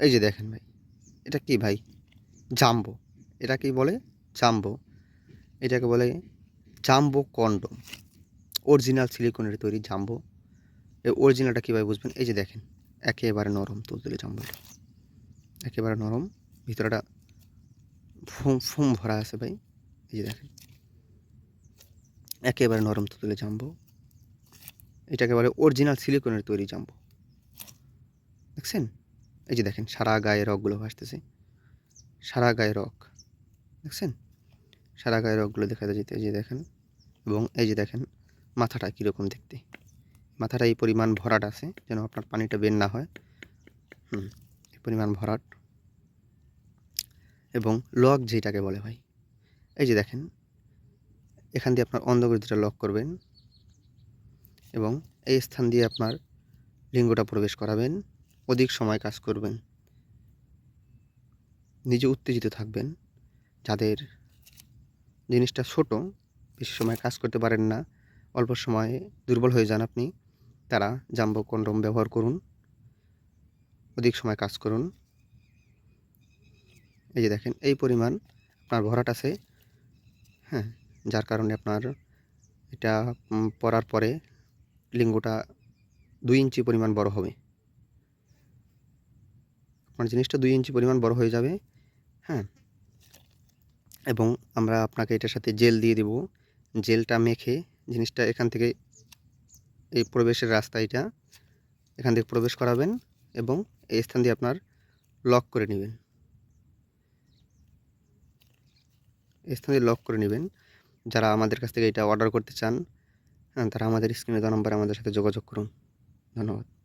এই যে দেখেন ভাই, এটা কি ভাই? জাম্বো। এটা কি বলে জাম্বো। এটাকে বলে জাম্বো কন্ডম। অরিজিনাল সিলিকনের তৈরি জাম্বো। এই অরিজিনালটা কীভাবে বুঝবেন? এই যে দেখেন, একেবারে নরম তুলতুলে জাম্বোটা। একেবারে নরম ভিতরেটা ফুম ফুম ভরা আছে ভাই। এই যে দেখেন, একেবারে নরম তুলতুলে জাম্বো। এটাকে বলে অরিজিনাল সিলিকনের তৈরি জাম্বো। দেখছেন? এই যে দেখেন, সারা গায়ে রগগুলো ভাসতেছে। সারা গায়ে রগ, দেখছেন? সারা গায়ে রগগুলো দেখা যেতে, এই যে দেখেন, এবং এই যে দেখেন, মাথাটা কীরকম দেখতে। মাথাটা এই পরিমাণ ভরাট আছে, যেন আপনার পানিটা বের না হয়। হুম, এই পরিমাণ ভরাট। এবং লক যেটাকে বলে ভাই, এই যে দেখেন, এখান দিয়ে আপনার অন্ধগতিটা লক করবেন এবং এই স্থান দিয়ে আপনার লিঙ্গটা প্রবেশ করাবেন। অধিক সময় কাজ করবেন। নিজে উত্তেজিত থাকবেন। যাদের জিনিসটা ছোট, বেশি সময় কাজ করতে পারেন না, অল্প সময়ে দুর্বল হয়ে যান আপনি, তারা জাম্বো কন্ডম ব্যবহার করুন। অধিক সময় কাজ করুন। এই যে দেখেন, এই পরিমাণ আপনার ভরাট আছে। হ্যাঁ যার কারণে আপনার এটা পরার পরে লিঙ্গটা দুই ইঞ্চি পরিমাণ বড় হবে। আপনার জিনিসটা দুই ইঞ্চি পরিমাণ বড় হয়ে যাবে হ্যাঁ? এবং আমরা আপনাকে এটার সাথে জেল দিয়ে দেব। জেলটা মেখে জিনিসটা এখান থেকে এই প্রবেশের রাস্তা এটা, এখান থেকে প্রবেশ করাবেন এবং এই স্থান দিয়ে আপনার লক করে নেবেন। এই স্থান দিয়ে লক করে নেবেন। যারা আমাদের কাছ থেকে এটা অর্ডার করতে চান হ্যাঁ তারা আমাদের স্ক্রিনে দেওয়া নম্বরে আমাদের সাথে যোগাযোগ করুন। ধন্যবাদ।